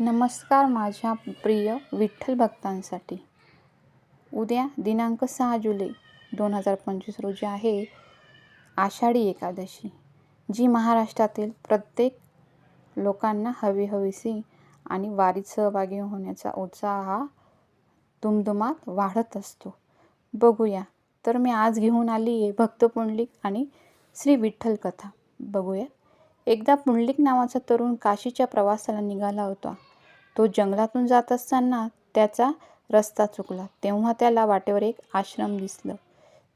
नमस्कार माझ्या प्रिय विठ्ठल भक्तांसाठी. उद्या दिनांक सहा जुलै दोन हजार पंचवीस रोजी आहे आषाढी एकादशी जी महाराष्ट्रातील प्रत्येक लोकांना हवीहवीसी आणि वारीत सहभागी होण्याचा उत्साह हा दुमदुमात वाढत असतो. बघूया. तर मी आज घेऊन आली आहे भक्त पुंडलिक आणि श्री विठ्ठल कथा. बघूया. एकदा पुंडलिक नावाचा तरुण काशीच्या प्रवासाला निघाला होता. तो जंगलातून जात असताना त्याचा रस्ता चुकला. तेव्हा त्याला वाटेवर एक आश्रम दिसलं.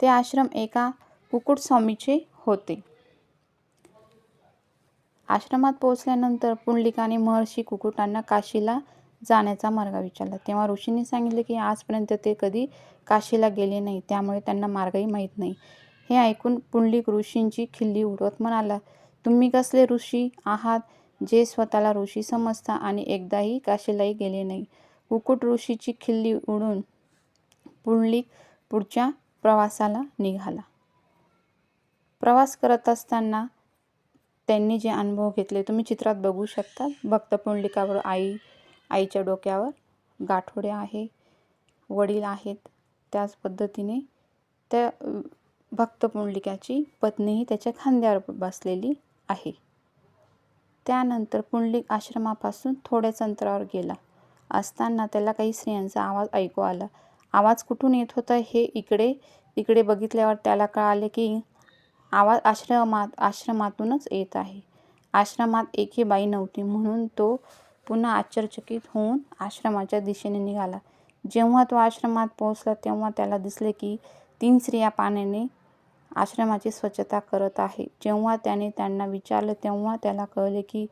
ते आश्रम एका कुकुटस्वामीचे होते. आश्रमात पोहोचल्यानंतर पुंडलिकाने महर्षी कुकुटांना काशीला जाण्याचा मार्ग विचारला. तेव्हा ऋषींनी सांगितले की आजपर्यंत ते कधी काशीला गेले नाही त्यामुळे त्यांना मार्गही माहीत नाही. हे ऐकून पुंडलिक ऋषींची खिल्ली उडवत म्हणाला तुम्ही कसले ऋषी आहात? जे स्वतःला ऋषी समजता आणि एकदाही काशीलाही गेले नाही. कुकुट ऋषीची खिल्ली उडून पुंडलिक पुढच्या प्रवासाला निघाला. प्रवास करत असताना त्यांनी जे अनुभव घेतले तुम्ही चित्रात बघू शकता. भक्त पुंडलिकावर आई आईच्या डोक्यावर गाठोडे आहे वडील आहेत. त्याच पद्धतीने त्या भक्त पुंडलिकाची पत्नीही त्याच्या खांद्यावर बसलेली आहे. त्यानंतर पुंडलिक आश्रमापासून थोड्याच अंतरावर गेला. असताना त्याला काही स्त्रियांचा आवाज ऐकू आला. आवाज कुठून येत होता हे इकडे इकडे बघितल्यावर त्याला कळाले की आवाज आश्रमात आश्रमातूनच येत आहे. आश्रमात एकही बाई नव्हती म्हणून तो पुन्हा आश्चर्यचकित होऊन आश्रमाच्या दिशेने निघाला. जेव्हा तो आश्रमात पोहोचला तेव्हा त्याला दिसले की तीन स्त्रिया पाण्याने आश्रमाची स्वच्छता करत आहे. जेव्हा त्याने त्यांना विचारलं तेव्हा त्याला कळले की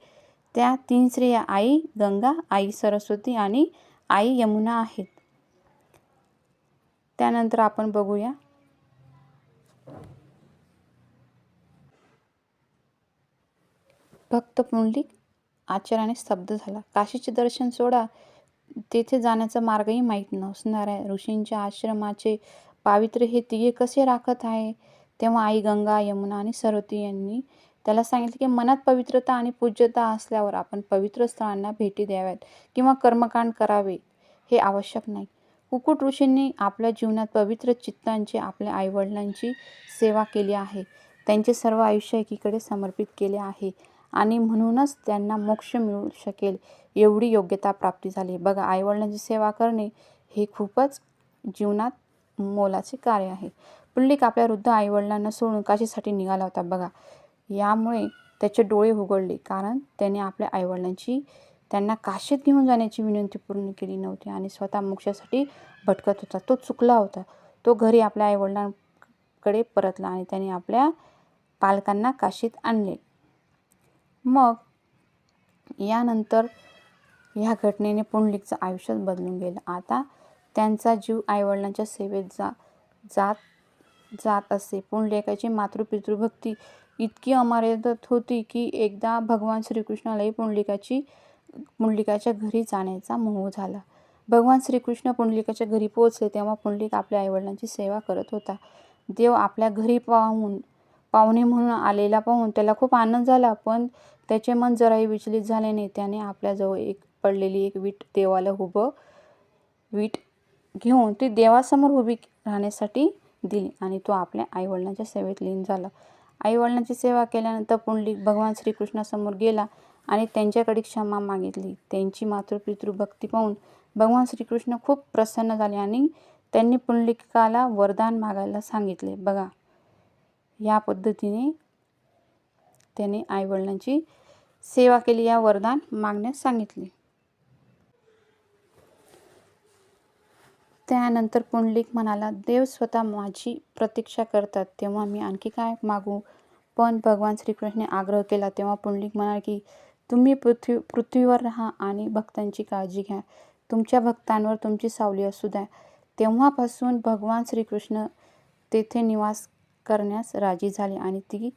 त्या तीन स्त्रिया आई गंगा आई सरस्वती आणि आई यमुना आहेत. त्यानंतर आपण बघूया. भक्त पुंडलिक आचार्याने स्तब्ध झाला. काशीचे दर्शन सोडा तेथे जाण्याचा मार्गही माहीत नसणाऱ्या ऋषींच्या आश्रमाचे पावित्र्य हे तिघे कसे राखत आहे? तेव्हा आई गंगा यमुना आणि सरस्वती यांनी त्याला सांगितले की मनात पवित्रता आणि पूज्यता असल्यावर आपण पवित्र स्थळांना भेटी द्याव्यात किंवा कर्मकांड करावे हे आवश्यक नाही. कुकुट ऋषींनी आपल्या जीवनात पवित्र चित्तांची आपल्या आईवडिलांची सेवा केली आहे. त्यांचे सर्व आयुष्य एकीकडे समर्पित केले आहे आणि म्हणूनच त्यांना मोक्ष मिळू शकेल एवढी योग्यता प्राप्ती झाली. बघा आईवडिलांची सेवा करणे हे खूपच जीवनात मोलाचे कार्य आहे. पुंडलिक आपल्या वृद्ध आईवडिलांना सोडून काशीसाठी निघाला होता. बघा यामुळे त्याचे डोळे उघडले. कारण त्याने आपल्या आईवडिलांची त्यांना काशीत घेऊन जाण्याची विनंती पूर्ण केली नव्हती आणि स्वतः मोक्षासाठी भटकत होता. तो चुकला होता. तो घरी आपल्या आईवडिलांकडे परतला आणि त्याने आपल्या पालकांना काशीत आणले. मग यानंतर ह्या घटनेने पुंडलिकचं आयुष्यच बदलून गेलं. आता त्यांचा जीव आईवडिलांच्या सेवेत जा जात जात असे. पुंडलिकाची मातृपितृभक्ती इतकी अमर्यादित होती की एकदा भगवान श्रीकृष्णालाही पुंडलिकाची पुंडलिकाच्या घरी जाण्याचा मोह झाला. भगवान श्रीकृष्ण पुंडलिकाच्या घरी पोहोचले तेव्हा पुंडलिक आपल्या आईवडिलांची सेवा करत होता. देव आपल्या घरी पाहून पाहुणे म्हणून आलेला पाहून त्याला खूप आनंद झाला पण त्याचे मन जराही विचलित झाले नाही. त्याने आपल्याजवळ एक पडलेली एक वीट देवाला उभं वीट घेऊन ती देवासमोर उभी राहण्यासाठी दिली आणि तो आपल्या आईवडिलांच्या सेवेत लीन झाला. आईवडिलांची सेवा केल्यानंतर पुंडलिक भगवान श्रीकृष्णासमोर गेला आणि त्यांच्याकडे क्षमा मागितली. त्यांची मातृपितृ भक्ती पाहून भगवान श्रीकृष्ण खूप प्रसन्न झाले आणि त्यांनी पुंडलिकाला वरदान मागायला सांगितले. बघा या पद्धतीने त्याने आईवडिलांची सेवा केली या वरदान मागण्यास सांगितले. त्यानंतर पुंडलिक म्हणाला देव स्वतः माझी प्रतीक्षा करतात. तेव्हा मी आणखी काय मागू? पण भगवान श्रीकृष्णने आग्रह केला. तेव्हा पुंडलिक म्हणाले की तुम्ही पृथ्वी पृथ्वीवर राहा आणि भक्तांची काळजी घ्या. तुमच्या भक्तांवर तुमची सावली असू द्या. तेव्हापासून भगवान श्रीकृष्ण तेथे निवास करण्यास राजी झाले आणि ती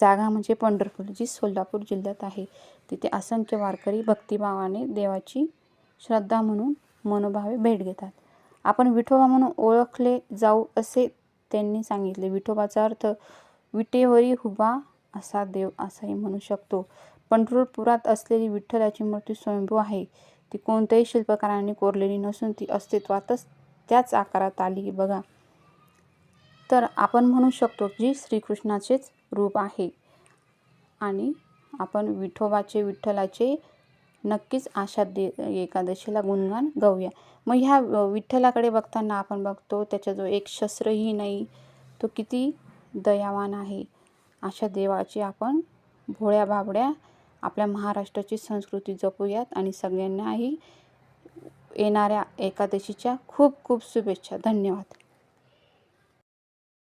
जागा म्हणजे पंढरपूर जी सोलापूर जिल्ह्यात आहे. तिथे असंख्य वारकरी भक्तिभावाने देवाची श्रद्धा म्हणून मनोभावे भेट घेतात. आपण विठोबा म्हणून ओळखले जाऊ असे त्यांनी सांगितले. विठोबाचा अर्थ विटेवरी हुबा असा देव असाही म्हणू शकतो. पंढरपुरात असलेली विठ्ठलाची मूर्ती स्वयंभू आहे. ती कोणत्याही शिल्पकारांनी कोरलेली नसून ती अस्तित्वातच त्याच आकारात आली. बघा. तर आपण म्हणू शकतो की श्रीकृष्णाचेच रूप आहे. आणि आपण विठोबाचे विठ्ठलाचे नक्कीच आषाढ दे एकादशीला गुणगान गाऊया. मग ह्या विठ्ठलाकडे बघताना आपण बघतो त्याच्याजवळ एक शस्त्रही नाही तो किती दयावान आहे. अशा देवाची आपण भोळ्या भाबड्या आपल्या महाराष्ट्राची संस्कृती जपूयात आणि सगळ्यांनाही येणाऱ्या एकादशीच्या खूप खूप शुभेच्छा. धन्यवाद.